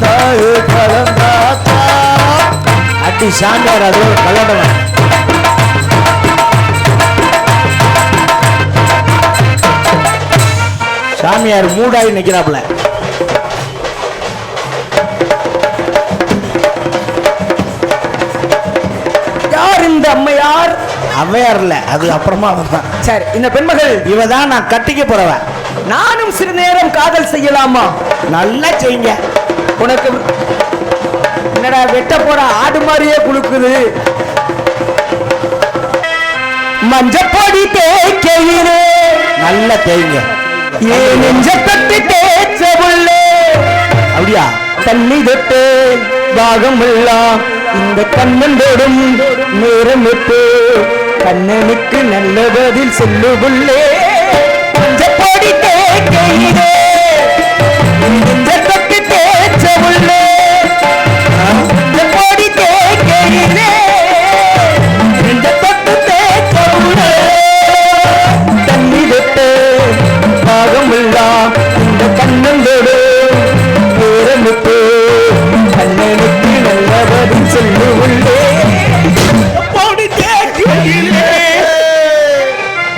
முத்தாறு கலந்தாத்தா. அட்டி சாண்டார் அது ஒரு கலண்டவன் சாமியார் மூடாய் நிற்கிறாப்புல யார் இந்த அம்மையார்? அவையார் இல்ல அது அப்புறமா அவர்தான். சரி இந்த பெண்மகள். இவதான் நான் கட்டிக்க போறவன். நானும் சிறு நேரம் காதல் செய்யலாமா? நல்லா செய்யுங்க. உனக்கு என்னடா வெட்ட போற ஆடு மாதிரியே குலுக்குது. மஞ்சப்பொடி தேய்க்கையிலே. நல்லா தேய்ங்க. ஏன் நெஞ்ச தட்டி தேய்ச்ச உள்ளே அப்படியா? தண்ணி தொட்டு தாகம் எல்லாம் இந்த கண்ணந்தோடும் நேரம் விட்டு கண்ணனுக்கு நல்ல பதில் சொல்லு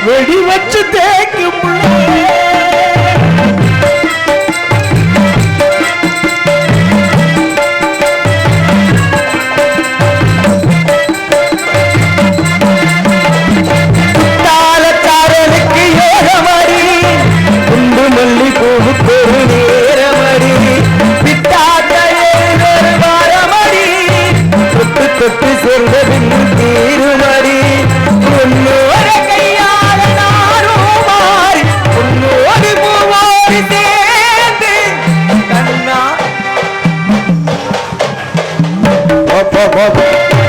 வெடி வச்சு தேக்கும் தாளக்காரனுக்கு யோகமடி குண்டு மல்லி பூவுக்கு ஒரு நேரமடி தொட்டு தொட்டு சேர்ந்த பின்னு தீருமடி bota, bota.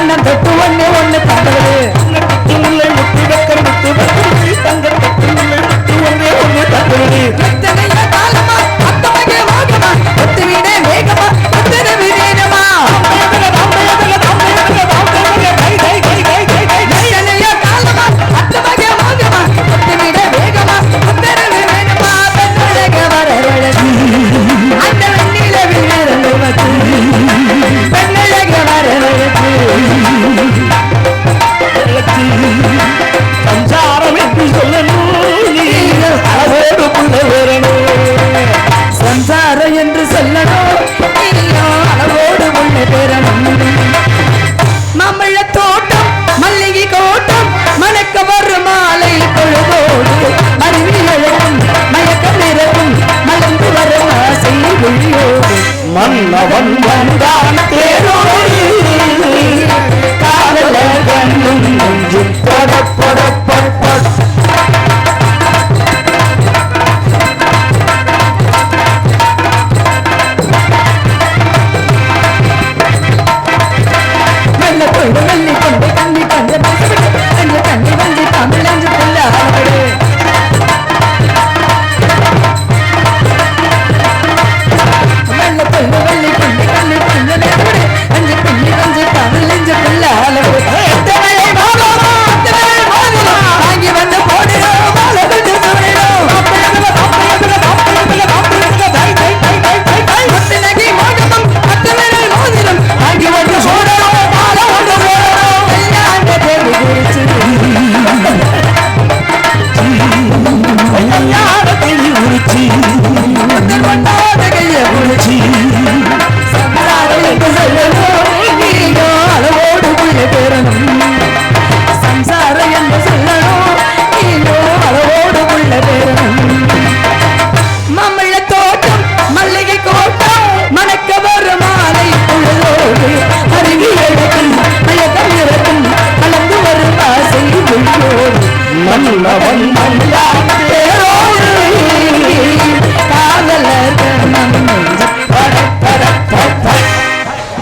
அண்ணன் தொட்டு ஒண்ணு ஒண்ணு பத்தது முத்து முல்லை முத்து வெக்க முத்து பத்தது தங்க பத்து முல்லை முத்து ஒன்றே வேகமா. மன்னவன் வந்தான். தேரோடி. காதல கண்ணும் நெஞ்சு படப்படப்பட்ட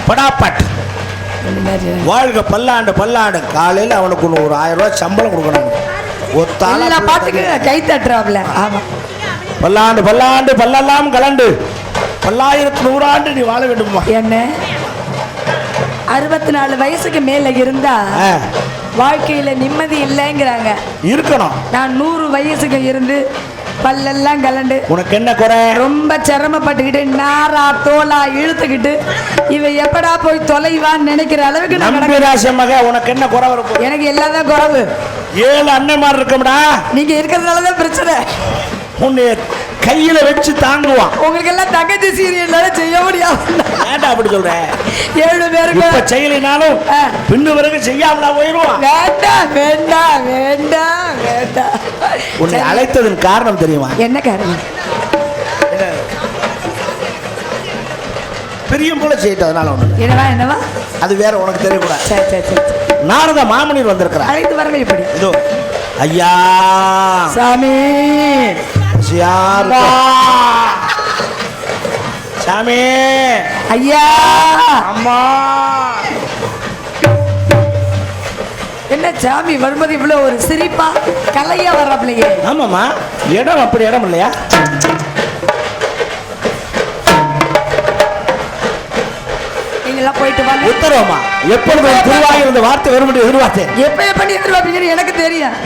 படாப்பட். வாழ்க பல்லாண்டு பல்லாண்டு. காலையில் அவனுக்கு ஒரு ஆயிரம் ரூபாய் சம்பளம் கொடுக்கணும். ஒத்தால பாட்டுக்கு கை தட்டுறாப்ல. ஆமா. பல்லாண்டு பல்லாண்டு பல்லெல்லாம் கலண்டு. பல்லாயிரத்து நூறாண்டு நீ வாழ வேண்டுமா? என்ன? அறுபத்தி நாலு வயசுக்கு மேல இருந்தா வாழ்க்கையில நிம்மதி இல்லைங்கிறாங்க. இருக்கணும். நான் நூறு வயசுக்கு இருந்து பல்லெல்லாம் கலண்டு உனக்கு என்ன குறை? ரொம்ப சிரமப்பட்டுக்கிட்டு நாரா தோலா இழுத்துக்கிட்டு இவ எப்படா போய் தொலைவான்னு நினைக்கிற அளவுக்கு நான் மக உனக்கு என்ன குறை வரப்போ எனக்கு எல்லாதான் குறவு. ஏழு அண்ணன்மார் இருக்கம்டா நீங்க இருக்கிறதுனாலதான் பிரச்சனை. உன்னை கையில வச்சு தாங்குவான். உங்களுக்கு எல்லாம் தங்கச்சி முடியாது ஏன்டா அப்படி சொல்ற? ஏழு பேருக்கு இப்ப செயலினாலும் ஆ. பின்னு வரைக்கும் செய்யாமலா போயிருவான் வேண்டாம் வேண்டாம் வேண்டாம் வேண்டாம் உன்னை. அழைத்ததன் காரணம் தெரியுமா? என்ன காரணம்? பிரியம் போல செய்யிட்டு அதனால ஒண்ணு. என்னவா என்னவா? அது வேற உனக்கு தெரியக்கூடாது சரி சரி சரி. நாரத மாமனிர் வந்திருக்கிறார். அழைத்து வரங்க இப்படி இதோ. ஐயா. சாமி. சியார் சாமி. ஐயா. அம்மா. என்ன சாமி வரும்போது இவ்வளவு ஒரு சிரிப்பா? கலையா வர்றாப்லையே. ஆமாம்மா. இடம் அப்படி இடம் இல்லையா? நீங்களாம் போயிட்டு வாங்க. உத்தரவமா எப்பொழுது திருவாயில் இந்த வார்த்தை வரும் என்று எதிர்பார்த்தேன். எப்ப எப்ப நீ எதிர்பார்ப்பீங்கன்னு எனக்கு தெரியும்.